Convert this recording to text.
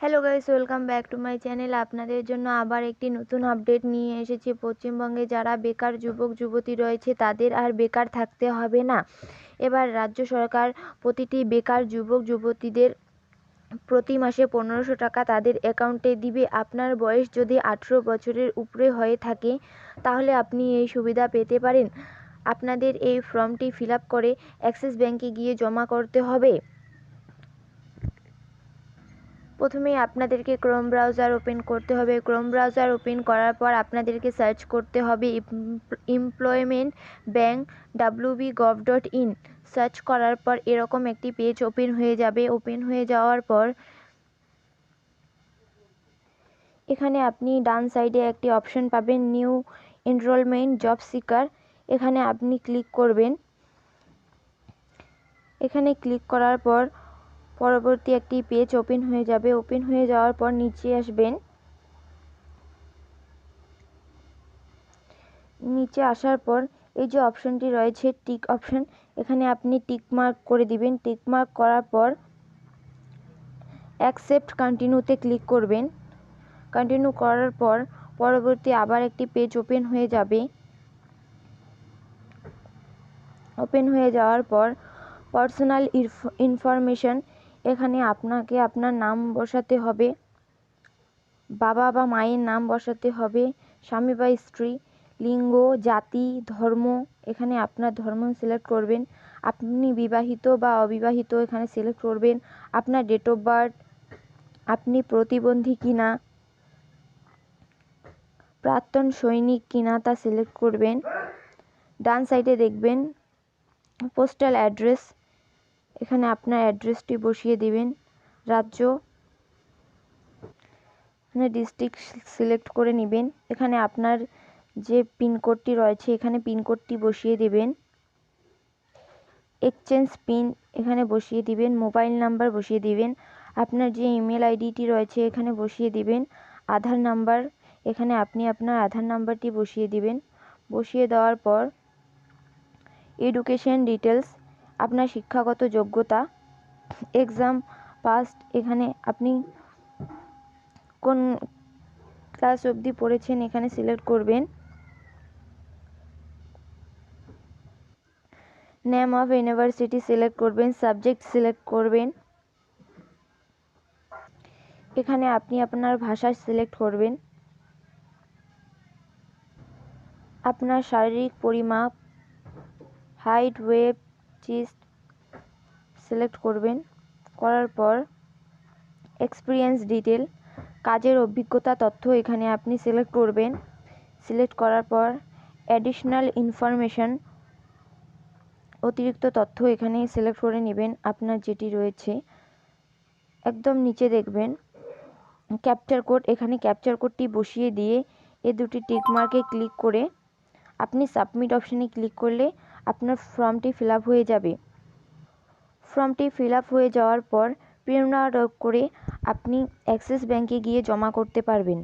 Hello guys welcome back to my channel আপনাদের জন্য আবার একটি নতুন আপডেট নিয়ে এসেছি। পশ্চিমবঙ্গে যারা বেকার যুবক, যুবতী রয়েছে, তাদের আর বেকার থাকতে হবে না। এবার রাজ্য সরকার প্রতিটি বেকার যুবক, যুবতীদের প্রতি মাসে পনেরোশো টাকা তাদের অ্যাকাউন্টে দিবে। আপনার বয়স যদি আঠেরো বছরের উপরে হয়ে থাকে, তাহলে আপনি এই সুবিধা পেতে পারেন। আপনাদের এই ফর্মটি ফিল করে অ্যাক্সিস ব্যাঙ্কে গিয়ে জমা করতে হবে। প্রথমেই আপনাদেরকে ক্রোম ব্রাউজার ওপেন করতে হবে। ক্রোম ব্রাউজার ওপেন করার পর আপনাদেরকে সার্চ করতে হবে employment bank WB gov dot in search করার পর এরকম একটি পেজ ওপেন হয়ে যাবে। ওপেন হয়ে যাওয়ার পর এখানে আপনি ডান সাইডে একটি অপশন পাবেন নিউ এনরোলমেন্ট জব সিকার এখানে আপনি ক্লিক করবেন। এখানে ক্লিক করার পর পরবর্তী একটি পেজ ওপেন হয়ে যাবে। ওপেন হয়ে যাওয়ার পর নিচে আসবেন। নিচে আসার পর এই যে অপশনটি রয়েছে, টিক অপশন, এখানে আপনি টিক মার্ক করে দিবেন। টিক মার্ক করার পর অ্যাকসেপ্ট কন্টিনিউতে ক্লিক করবেন। কন্টিনিউ করার পর পরবর্তী আবার একটি পেজ ওপেন হয়ে যাবে। ওপেন হয়ে যাওয়ার পর পার্সোনাল ইনফরমেশন এখানে আপনাকে আপনার নাম বসাতে হবে, বাবা বা মায়ের নাম বসাতে হবে, স্বামী বা স্ত্রী, লিঙ্গ, জাতি, ধর্ম, এখানে আপনার ধর্ম সিলেক্ট করবেন, আপনি বিবাহিত বা অবিবাহিত এখানে সিলেক্ট করবেন, আপনার ডেট অফ বার্থ আপনি প্রতিবন্ধী কিনা, প্রাক্তন সৈনিক কিনা তা সিলেক্ট করবেন, ডান সাইডে দেখবেন পোস্টাল অ্যাড্রেস এখানে আপনার অ্যাড্রেসটি বসিয়ে দিবেন। রাজ্য এখানে ডিস্ট্রিক্ট সিলেক্ট করে নেবেন। এখানে আপনার যে পিনকোডটি রয়েছে, এখানে পিনকোডটি বসিয়ে দেবেন। এক্সচেঞ্জ পিন এখানে বসিয়ে দিবেন মোবাইল নাম্বার বসিয়ে দিবেন। আপনার যে ইমেল আইডিটি রয়েছে, এখানে বসিয়ে দিবেন। আধার নাম্বার এখানে আপনি আপনার আধার নাম্বারটি বসিয়ে দিবেন। বসিয়ে দেওয়ার পর এডুকেশন ডিটেলস আপনার শিক্ষাগত যোগ্যতা এক্সাম পাস্ট এখানে আপনি কোন ক্লাস অবধি পড়েছেন, এখানে সিলেক্ট করবেন। নেম অফ ইউনিভার্সিটি সিলেক্ট করবেন সাবজেক্ট সিলেক্ট করবেন। এখানে আপনি আপনার ভাষা সিলেক্ট করবেন। আপনার শারীরিক পরিমাপ হাইট ওয়েট চেস্ট সিলেক্ট করবেন। করার পর এক্সপিরিয়েন্স ডিটেল কাজের অভিজ্ঞতা, তথ্য এখানে আপনি সিলেক্ট করবেন। সিলেক্ট করার পর অ্যাডিশনাল ইনফরমেশন অতিরিক্ত তথ্য এখানে সিলেক্ট করে নেবেন, আপনার যেটি রয়েছে। একদম নিচে দেখবেন ক্যাপচার কোড এখানে ক্যাপচার কোডটি বসিয়ে দিয়ে এ দুটি টিকমার্কে ক্লিক করে আপনি সাবমিট অপশানে ক্লিক করলে আপনার ফর্মটি ফিল হয়ে যাবে। ফর্মটি ফিল হয়ে যাওয়ার পর আউট করে আপনি অ্যাক্সিস ব্যাঙ্কে গিয়ে জমা করতে পারবেন।